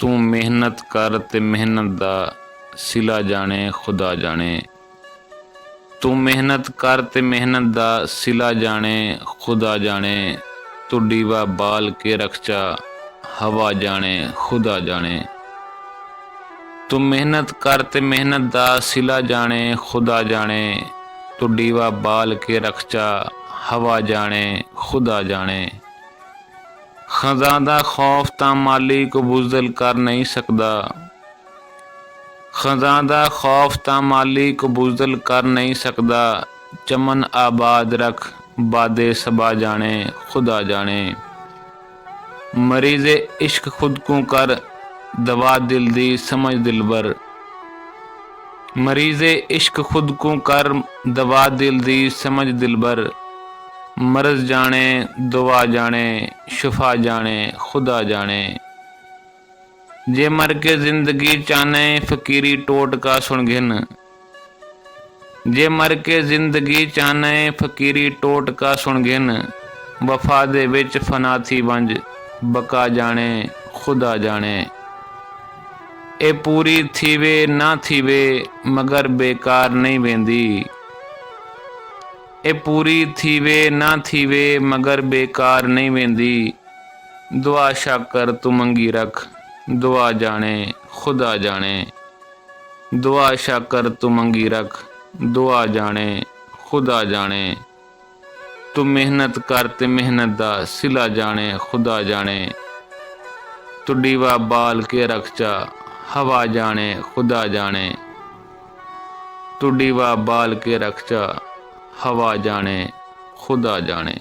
ਤੂੰ ਮਿਹਨਤ ਕਰ ਤੇ ਮਿਹਨਤ ਦਾ ਸਿਲਾ ਜਾਣੇ, ਖੁਦਾ ਜਾਣੇ। ਤੂੰ ਮਿਹਨਤ ਕਰ ਤੇ ਮਿਹਨਤ ਦਾ ਸਿਲਾ ਜਾਣੇ, ਖੁਦਾ ਜਾਣੇ। ਤੂੰ ਡੀਵਾ ਬਾਲ ਕੇ ਰਖਚਾ, ਹਵਾ ਜਾਣੇ, ਖੁਦਾ ਜਾਣੇ। ਤੂੰ ਮਿਹਨਤ ਕਰ ਤੇ ਮਿਹਨਤ ਦਾ ਸਿਲਾ ਜਾਣੇ, ਖੁਦਾ ਜਾਣੇ। ਤੂੰ ਡੀਵਾ ਬਾਲ ਕੇ ਰਖਚਾ, ਹਵਾ ਜਾਣੇ, ਖੁਦਾ ਜਾਣੇ। ਖਜ਼ਾ ਦਾ ਖੌਫ ਤਾਂ ਮਾਲੀ ਕੋ ਬੁਜ਼ਦਲ ਕਰ ਨਹੀਂ ਸਕਦਾ। ਖਜ਼ਾ ਦਾ ਖੌਫ ਤਾਂ ਮਾਲੀ ਕੋ ਬੁਜ਼ਦਲ ਕਰ ਨਹੀਂ ਸਕਦਾ। ਚਮਨ ਆਬਾਦ ਰਖ ਬਾਦੇ ਸਬਾ ਜਾਣੇ, ਖੁਦਾ ਜਾਣੇ। ਮਰੀਜ਼ੇ ਇਸ਼ਕ ਖੁਦ ਕੋ ਕਰ, ਦਵਾ ਦਿਲ ਦੀ ਸਮਝ ਦਿਲਬਰ। ਮਰੀਜ਼ੇ ਇਸ਼ਕ ਖੁਦ ਕੋ ਕਰ, ਦਵਾ ਦਿਲ ਦੀ ਸਮਝ ਦਿਲਬਰ। ਮਰਜ਼ ਜਾਣੇ, ਦੁਆ ਜਾਣੇ, ਸ਼ਿਫਾ ਜਾਣੇ, ਖੁਦਾ ਜਾਣੇ। ਜੇ ਮਰ ਕੇ ਜ਼ਿੰਦਗੀ ਚਾਨੇ ਫਕੀਰੀ ਟੋਟਕਾ ਸੁਣ ਗਿਨ ਜੇ ਮਰ ਕੇ ਜ਼ਿੰਦਗੀ ਚਾਨੇ ਫਕੀਰੀ ਟੋਟਕਾ ਸੁਣ ਗਿਨ ਵਫਾ ਦੇ ਵਿੱਚ ਫਨਾ ਥੀ ਵੰਜ, ਬਕਾ ਜਾਣੇ, ਖੁਦਾ ਜਾਣੇ। ਇਹ ਪੂਰੀ ਥੀਵੇ, ਨਾ ਥੀਵੇ, ਮਗਰ ਬੇਕਾਰ ਨਹੀਂ ਵੇਂਦੀ। ਇਹ ਪੂਰੀ ਥੀਵੇ ਨਾ ਥੀਵੇ, ਮਗਰ ਬੇਕਾਰ ਨਹੀਂ ਵੇਂਦੀ। ਦੁਆ ਸ਼ਾਕਰ ਤੂੰ ਮੰਗੀ ਰੱਖ, ਦੁਆ ਜਾਣੇ, ਖੁਦਾ ਜਾਣੇ। ਦੁਆ ਸ਼ਾਕਰ ਤੂੰ ਮੰਗੀ ਰੱਖ, ਦੁਆ ਜਾਣੇ, ਖੁਦਾ ਜਾਣੇ। ਤੂੰ ਮਿਹਨਤ ਕਰ ਤੇ ਮਿਹਨਤ ਦਾ ਸਿਲਾ ਜਾਣੇ, ਖੁਦਾ ਜਾਣੇ। ਤੂੰ ਡੀਵਾ ਬਾਲ ਕੇ ਰਖਚਾ ਹਵਾ ਜਾਣੇ, ਖੁਦਾ ਜਾਣੇ। ਤੂੰ ਡੀਵਾ ਬਾਲ ਕੇ ਰਖਚਾ ਹਵਾ ਜਾਣੇ ਖੁਦਾ ਜਾਣੇ।